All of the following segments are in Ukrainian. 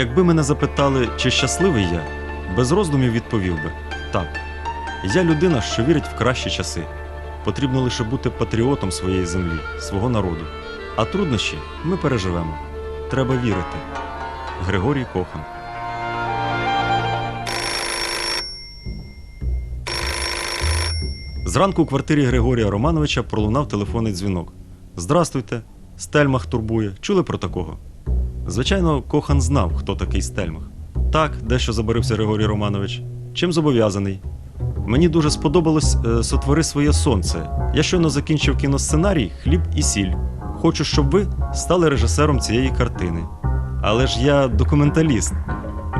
Якби мене запитали, чи щасливий я, без роздумів відповів би так. Я людина, що вірить в кращі часи. Потрібно лише бути патріотом своєї землі, свого народу. А труднощі ми переживемо. Треба вірити. Григорій Кохан. Зранку у квартирі Григорія Романовича пролунав телефонний дзвінок. Здрастуйте, Стельмах турбує. Чули про такого? Звичайно, Кохан знав, хто такий Стельмах. Так, дещо забарився Григорій Романович. Чим зобов'язаний? Мені дуже сподобалось е, сотвори своє сонце. Я щойно закінчив кіносценарій Хліб і сіль. Хочу, щоб ви стали режисером цієї картини. Але ж я документаліст.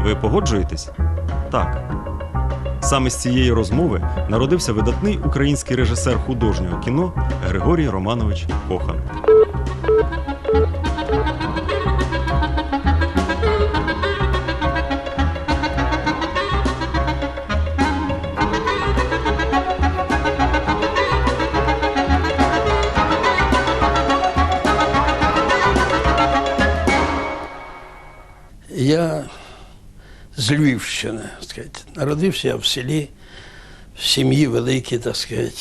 Ви погоджуєтесь? Так. Саме з цієї розмови народився видатний український режисер художнього кіно Григорій Романович Кохан. З Львівщини, народився я в селі, в сім'ї великій, так сказати.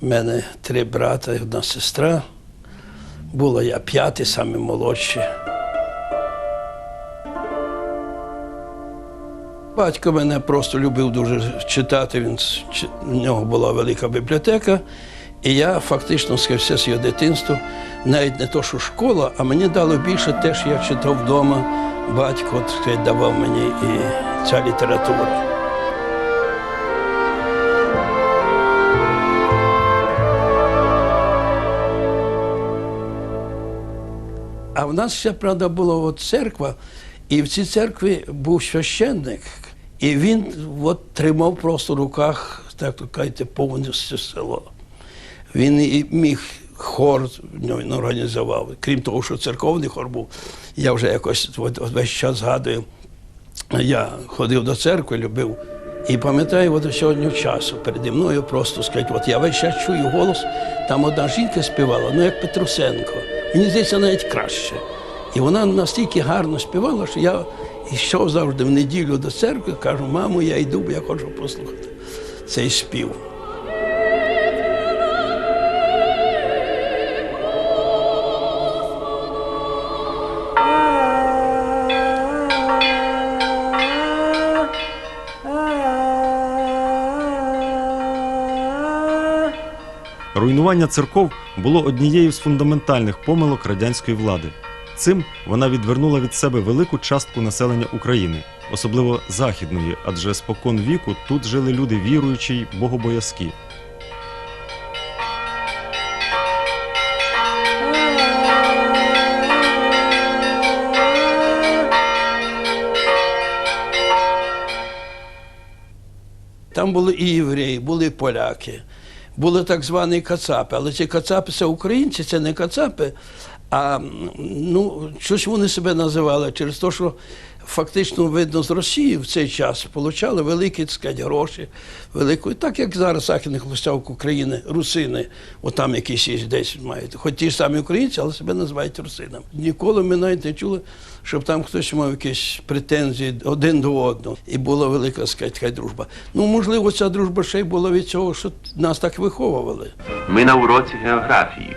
У мене три брата і одна сестра. Була я п'ятий, саме молодший. Батько мене просто любив дуже читати. Він в нього була велика бібліотека. І я фактично все своє дитинство, навіть не то, що школа, а мені дало більше те, що я читав вдома. Батько так давав мені і ця література. А в нас ще, правда, була от церква, і в цій церкві був священник, і він от тримав просто в руках, так то кажете, повністю село. Він і міг хор ну, він організував. Крім того, що церковний хор був, я вже якось от, от весь час згадую. Я ходив до церкви, любив. І пам'ятаю, от сьогодні часу переді мною просто сказати, от я весь час чую голос, там одна жінка співала, ну як Петрусенко. Мені здається, навіть краще. І вона настільки гарно співала, що я йшов завжди в неділю до церкви, кажу, мамо, я йду, бо я хочу послухати цей спів. Руйнування церков було однією з фундаментальних помилок радянської влади. Цим вона відвернула від себе велику частку населення України, особливо західної, адже спокон віку тут жили люди віруючі й богобоязкі. Там були і євреї, були і поляки, були так звані кацапи. Але ці кацапи це українці, це не кацапи. А ну, щось вони себе називали через те, що фактично видно з Росії в цей час отримали великі так сказати, гроші, велику, так як зараз західних областях України, русини, отам якісь є десь мають. Хоч ті ж самі українці, але себе називають русинами. Ніколи ми навіть не чули, щоб там хтось мав якісь претензії один до одного. І була велика така дружба. Ну, можливо, ця дружба ще й була від цього, що нас так виховували. Ми на уроці географії.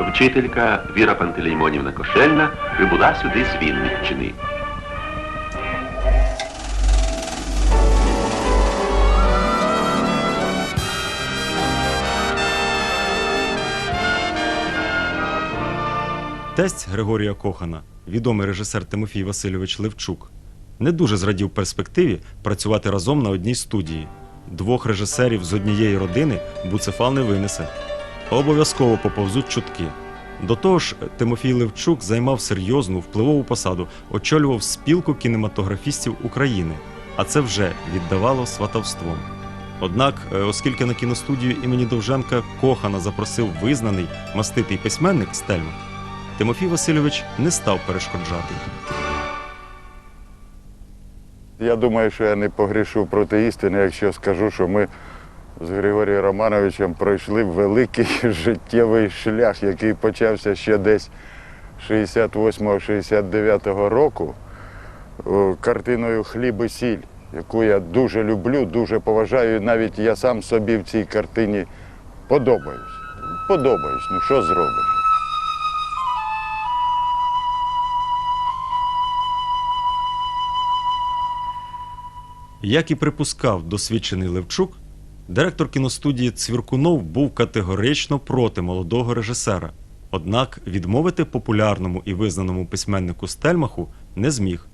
Вчителька Віра Пантелеймонівна Кошельна прибула сюди з Вінниччини. Тесть Григорія Кохана, відомий режисер Тимофій Васильович Левчук, не дуже зрадів перспективі працювати разом на одній студії. Двох режисерів з однієї родини буцефал не винесе. Обов'язково поповзуть чутки. До того ж, Тимофій Левчук займав серйозну впливову посаду, очолював спілку кінематографістів України, а це вже віддавало сватовством. Однак, е, оскільки на кіностудію імені Довженка Кохана запросив визнаний маститий письменник Стельмах, Тимофій Васильович не став перешкоджати. Я думаю, що я не погрішу проти істини, якщо скажу, що ми з Григорієм Романовичем пройшли великий життєвий шлях, який почався ще десь 68-69 року картиною Хліб і сіль, яку я дуже люблю, дуже поважаю. І навіть я сам собі в цій картині подобаюсь. Подобаюсь, ну що зробиш? Як і припускав досвідчений Левчук, директор кіностудії Цвіркунов був категорично проти молодого режисера. Однак відмовити популярному і визнаному письменнику Стельмаху не зміг.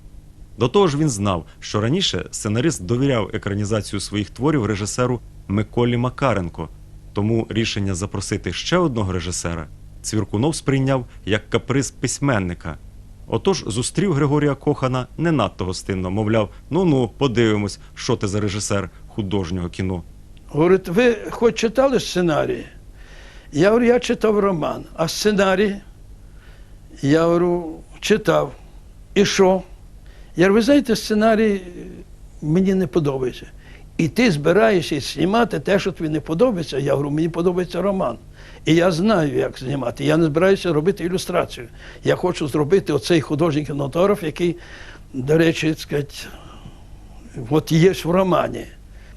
До того ж, він знав, що раніше сценарист довіряв екранізацію своїх творів режисеру Миколі Макаренко, тому рішення запросити ще одного режисера Цвіркунов сприйняв як каприз письменника. Отож зустрів Григорія Кохана не надто гостинно, мовляв, ну ну, подивимось, що ти за режисер художнього кіно. Говорить, ви хоч читали сценарій? Я говорю, я читав роман, а сценарій? Я говорю, читав. І що? Я говорю, ви знаєте, сценарій мені не подобається. І ти збираєшся знімати те, що тобі не подобається. Я говорю, мені подобається роман. І я знаю, як знімати. Я не збираюся робити ілюстрацію. Я хочу зробити оцей художній кінематограф, який, до речі, так сказати, от є в романі.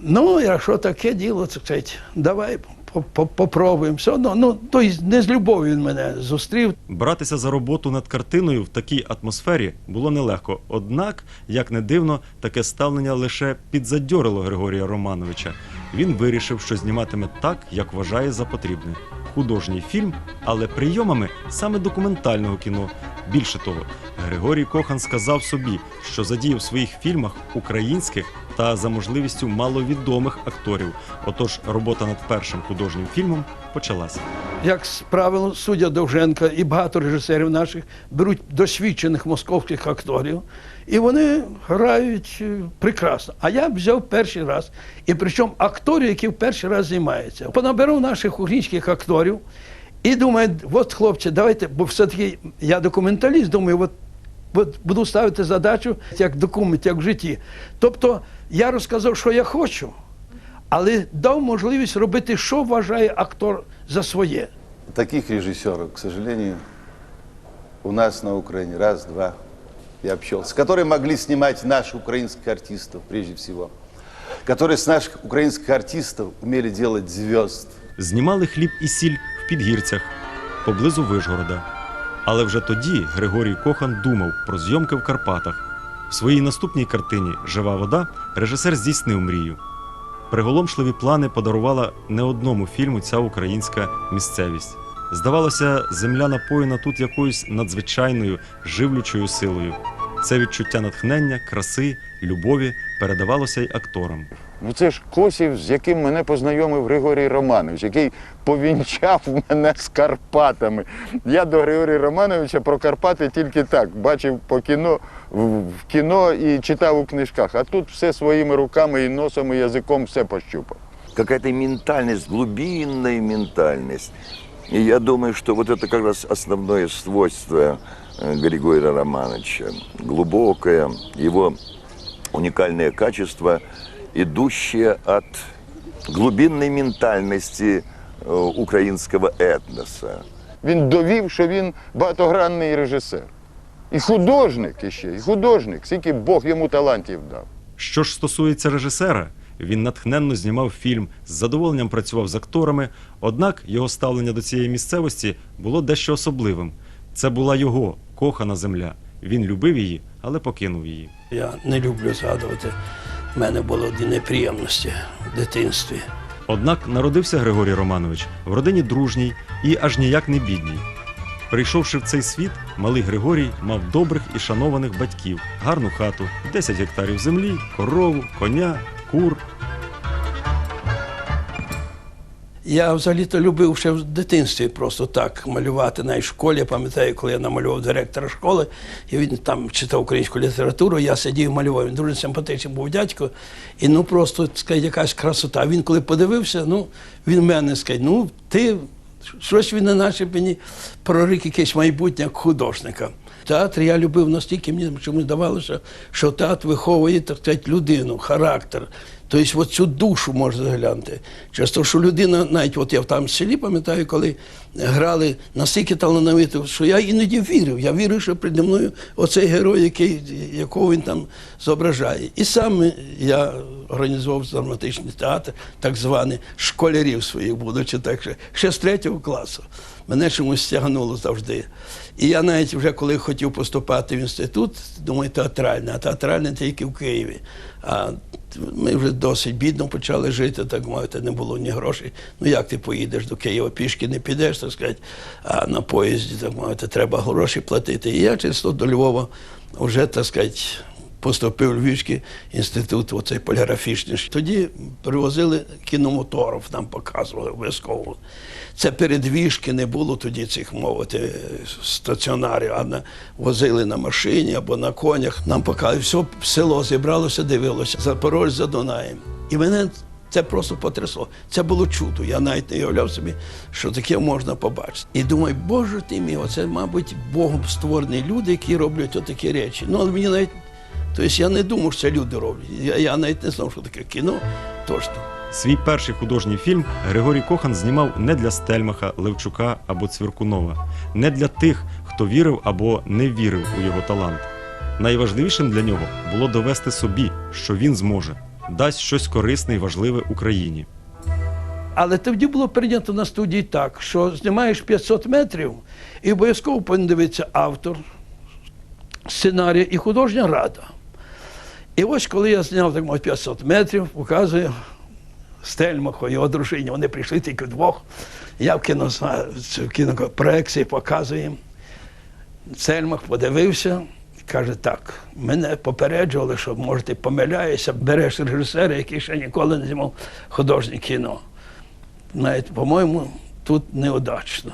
Ну, якщо таке діло, так сказати, давай по- по- попробуємо. Все одно, ну, то й не з любов'ю він мене зустрів. Братися за роботу над картиною в такій атмосфері було нелегко. Однак, як не дивно, таке ставлення лише підзадьорило Григорія Романовича. Він вирішив, що зніматиме так, як вважає за потрібне. Художній фільм, але прийомами саме документального кіно. Більше того, Григорій Кохан сказав собі, що задіяв в своїх фільмах українських та за можливістю маловідомих акторів. Отож, робота над першим художнім фільмом почалася. Як з правилом суддя Довженка і багато режисерів наших беруть досвідчених московських акторів, і вони грають е, прекрасно. А я взяв перший раз. І причому акторів, які в перший раз знімаються. Понабирав наших українських акторів і думаю, от хлопці, давайте, бо все-таки я документаліст, думаю, от От буду ставити задачу як документ, як в житті. Тобто я розказав, що я хочу, але дав можливість робити, що вважає актор за своє. Таких режиссеров, к сожалению, у нас на Украине раз-два я общался, которые могли снимать наших украинских артистов прежде всего, которые с наших украинских артистов умели делать звезд. Знімали хліб і сіль в підгірцях поблизу Вишгорода. Але вже тоді Григорій Кохан думав про зйомки в Карпатах. В своїй наступній картині Жива вода режисер здійснив мрію. Приголомшливі плани подарувала не одному фільму ця українська місцевість. Здавалося, земля напоєна тут якоюсь надзвичайною живлючою силою. Це відчуття натхнення, краси, любові передавалося й акторам. Ну це ж Косів, з яким мене познайомив Григорій Романович, який повінчав мене з Карпатами. Я до Григорія Романовича про Карпати тільки так бачив по кіно в кіно і читав у книжках. А тут все своїми руками і носом, і язиком все пощупав. какая-то ментальность, глубинная ментальность. И я думаю, что вот это как раз основное свойство э, Григория Романовича. Глубокое, его уникальное качество, идущее от глубинной ментальности э, украинского этноса. Він довів, що він багатогранний режисер. І художник іще, і художник, скільки Бог йому талантів дав. Що ж стосується режисера, він натхненно знімав фільм, з задоволенням працював з акторами, однак його ставлення до цієї місцевості було дещо особливим. Це була його кохана земля. Він любив її, але покинув її. Я не люблю згадувати. У мене були одні неприємності в дитинстві. Однак народився Григорій Романович в родині дружній і аж ніяк не бідній. Прийшовши в цей світ, малий Григорій мав добрих і шанованих батьків, гарну хату, 10 гектарів землі, корову, коня, кур. Я взагалі-то любив ще в дитинстві просто так малювати в школі. Я пам'ятаю, коли я намалював директора школи, і він там читав українську літературу, я сидів малював. Він дуже симпатичний був дядько. І ну просто так якась красота. Він коли подивився, ну він мене сказав, ну ти щось він на наші мені прорик якесь майбутнє як художника. Театр я любив настільки, мені чомусь здавалося, що театр виховує так сказати, людину, характер. Тобто от цю душу можна заглянути. Часто, що людина, навіть от я там в селі пам'ятаю, коли грали настільки талановито, що я іноді вірив. Я вірив, що переді мною оцей герой, який, якого він там зображає. І сам я організував драматичний театр, так званий школярів своїх, будучи так ще, ще з третього класу. Мене чомусь стягнуло завжди. І я навіть вже коли хотів поступати в інститут, думаю, театральний, а театральний тільки в Києві. А ми вже досить бідно почали жити, так мовити, не було ні грошей. Ну як ти поїдеш до Києва? Пішки не підеш, так сказати, а на поїзді, так мовити, треба гроші платити. І я чисто до Львова вже, так сказати, поступив у Львівський інститут, оцей поліграфічний. Тоді привозили кіномоторів, нам показували обов'язково. Це передвіжки, не було тоді цих мовити стаціонарів, а на, возили на машині або на конях. Нам показували, все село зібралося, дивилося, Запорожжя за Дунаєм. І мене це просто потрясло. Це було чудо. Я навіть не уявляв собі, що таке можна побачити. І думаю, боже ти мій, оце, мабуть, Богом створені люди, які роблять отакі речі. Ну, але мені навіть, тобто я не думав, що це люди роблять. Я, я навіть не знав, що таке кіно. Точно. Свій перший художній фільм Григорій Кохан знімав не для Стельмаха, Левчука або Цвіркунова, не для тих, хто вірив або не вірив у його талант. Найважливішим для нього було довести собі, що він зможе, дасть щось корисне і важливе Україні. Але тоді було прийнято на студії так, що знімаєш 500 метрів і обов'язково повинен дивитися автор, сценарій і художня рада. І ось коли я зняв так мовити, 500 метрів, показую Стельмаху, його дружині, вони прийшли тільки вдвох. Я в, кіно, в кінопроекції показую їм. Стельмах подивився і каже, так, мене попереджували, що може ти помиляєшся, береш режисера, який ще ніколи не знімав художнє кіно. Навіть, по-моєму, тут неудачно.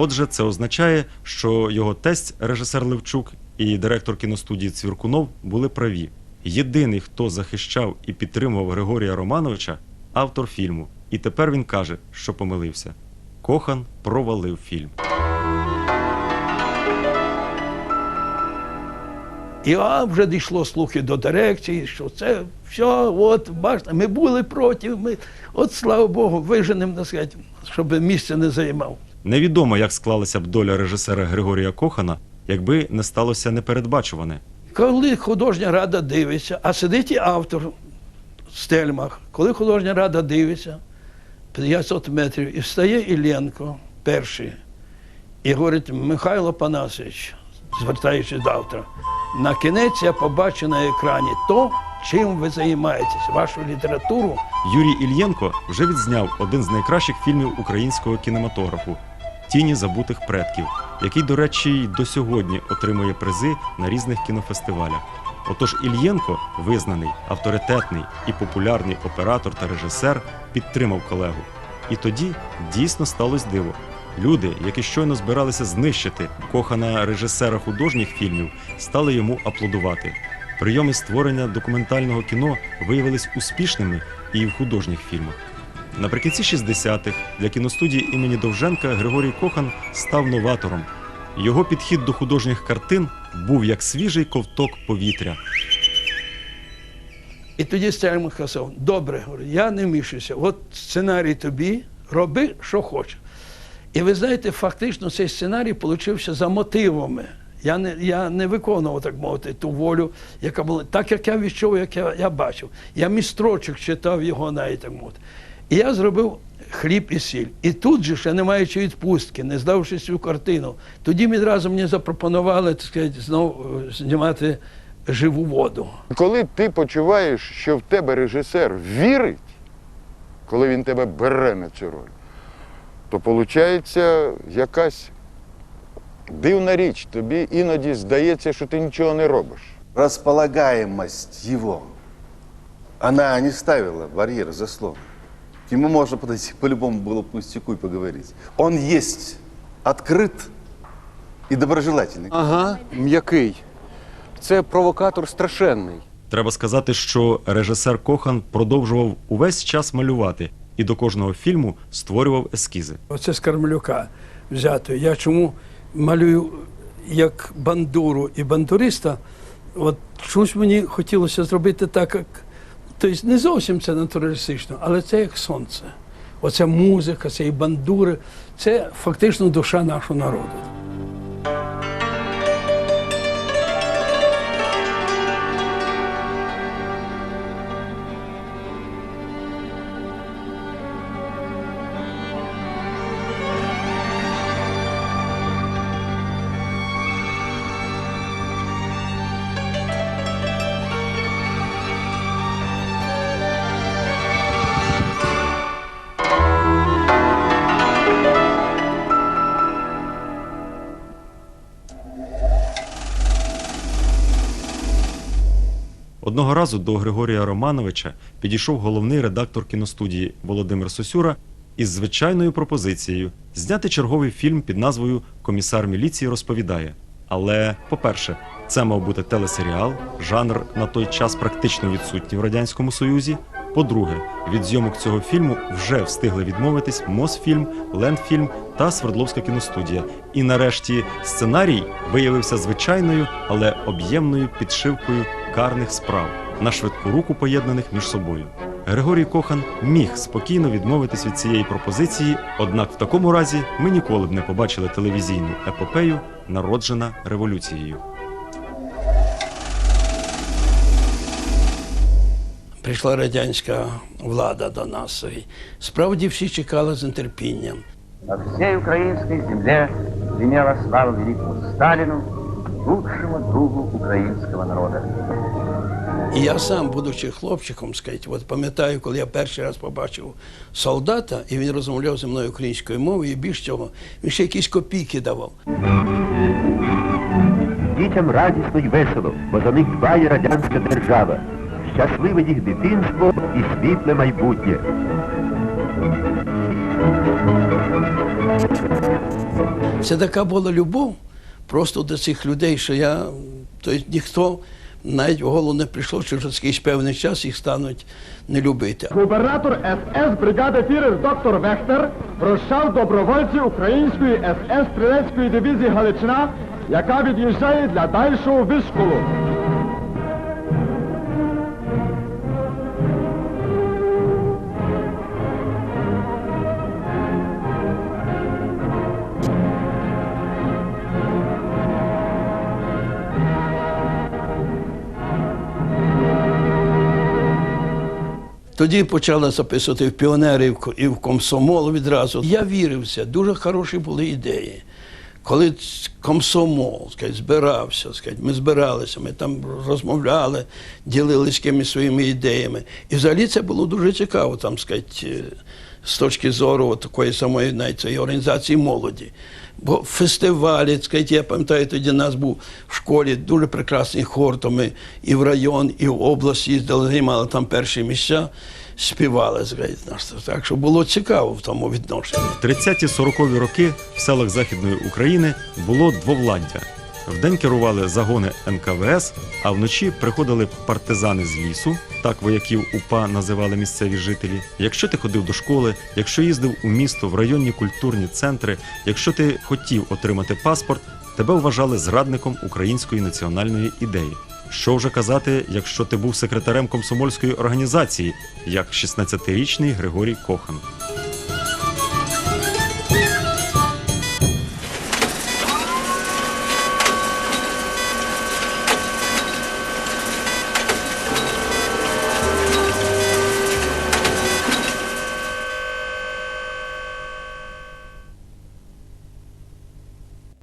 Отже, це означає, що його тесть, режисер Левчук і директор кіностудії Цвіркунов були праві. Єдиний, хто захищав і підтримував Григорія Романовича, автор фільму. І тепер він каже, що помилився. Кохан провалив фільм. І а, вже дійшло слухи до дирекції, що це все, от, бачите, ми були проти, ми, от слава Богу, виженемо, щоб місце не займав. Невідомо, як склалася б доля режисера Григорія Кохана, якби не сталося непередбачуване. Коли художня рада дивиться, а сидить і автор в Стельмах, коли художня рада дивиться 500 метрів, і встає Ілленко перший, і говорить, Михайло Панасович, звертаючись до автора, на кінець я побачу на екрані то, чим ви займаєтесь, вашу літературу. Юрій Ільєнко вже відзняв один з найкращих фільмів українського кінематографу Тіні забутих предків, який, до речі, й до сьогодні отримує призи на різних кінофестивалях. Отож Ільєнко, визнаний, авторитетний і популярний оператор та режисер, підтримав колегу. І тоді дійсно сталося диво. Люди, які щойно збиралися знищити кохана режисера художніх фільмів, стали йому аплодувати. Прийоми створення документального кіно виявились успішними і в художніх фільмах. Наприкінці 60-х для кіностудії імені Довженка Григорій Кохан став новатором. Його підхід до художніх картин був як свіжий ковток повітря. І тоді Стельмах сказав, добре, я не вмішуюся, от сценарій тобі, роби, що хочеш. І ви знаєте, фактично цей сценарій получився за мотивами. Я не, я не виконував, так мовити, ту волю, яка була, так як я відчув, як я, я бачив. Я містрочок читав його навіть так мовити. І я зробив хліб і сіль. І тут же, ще не маючи відпустки, не здавши цю картину, тоді відразу мені запропонували так сказати, знову е, знімати живу воду. Коли ти почуваєш, що в тебе режисер вірить, коли він тебе бере на цю роль, то виходить якась дивна річ. Тобі іноді здається, що ти нічого не робиш. Располагаемость его, она не ставила барьер, заслон. К нему можно подойти по любому было пустяку и поговорить. Он есть открыт и доброжелательный. Ага, м'який. Це провокатор страшенний. Треба сказати, що режисер Кохан продовжував увесь час малювати і до кожного фільму створював ескізи. Оце з Кармелюка взято. Я чому малюю як бандуру і бандуриста, от чомусь мені хотілося зробити так, як. Тобто не зовсім це натуралістично, але це як сонце. Оця музика, це і бандури, це фактично душа нашого народу. Разу до Григорія Романовича підійшов головний редактор кіностудії Володимир Сосюра із звичайною пропозицією зняти черговий фільм під назвою Комісар міліції розповідає. Але, по-перше, це мав бути телесеріал, жанр на той час практично відсутній в Радянському Союзі. По-друге, від зйомок цього фільму вже встигли відмовитись Мосфільм, Ленфільм та Свердловська кіностудія. І нарешті сценарій виявився звичайною, але об'ємною підшивкою карних справ на швидку руку поєднаних між собою. Григорій Кохан міг спокійно відмовитись від цієї пропозиції, однак в такому разі ми ніколи б не побачили телевізійну епопею, народжена революцією. Прийшла радянська влада до нас. І справді всі чекали з нетерпінням. По всей украинской земле гремела слава великому Сталину, лучшему другу украинского народа. І я сам, будучи хлопчиком, сказать, от пам'ятаю, коли я перший раз побачив солдата, і він розмовляв зі мною українською мовою, і більш цього, він ще якісь копійки давав. Дітям радісно й весело, бо за них дбає радянська держава. Щасливе їх дитинство і світле майбутнє. Це така була любов просто до цих людей, що я, тобто ніхто навіть в голову не прийшло, що через якийсь певний час їх стануть не любити. Губернатор СС бригади фірер доктор Вехтер прощав добровольців української СС стрілецької дивізії Галичина, яка від'їжджає для дальшого вишколу. Тоді почали записувати в піонери і в комсомол відразу. Я вірився, дуже хороші були ідеї. Коли комсомол сказать, збирався, сказать, ми збиралися, ми там розмовляли, ділилися якимись своїми ідеями. І взагалі це було дуже цікаво, там, сказать, е, з точки зору такої самої навіть цієї організації молоді. Бо фестивалі, скажіть, я пам'ятаю, тоді нас був в школі дуже прекрасний хор, то ми і в район, і в область їздили, займали там перші місця, співали. скажіть, нас. Так що було цікаво в тому відношенні. В 30-40-ві роки в селах Західної України було двовладдя. Вдень керували загони НКВС, а вночі приходили партизани з лісу, так вояків УПА називали місцеві жителі. Якщо ти ходив до школи, якщо їздив у місто в районні культурні центри, якщо ти хотів отримати паспорт, тебе вважали зрадником української національної ідеї. Що вже казати, якщо ти був секретарем комсомольської організації, як 16-річний Григорій Кохан.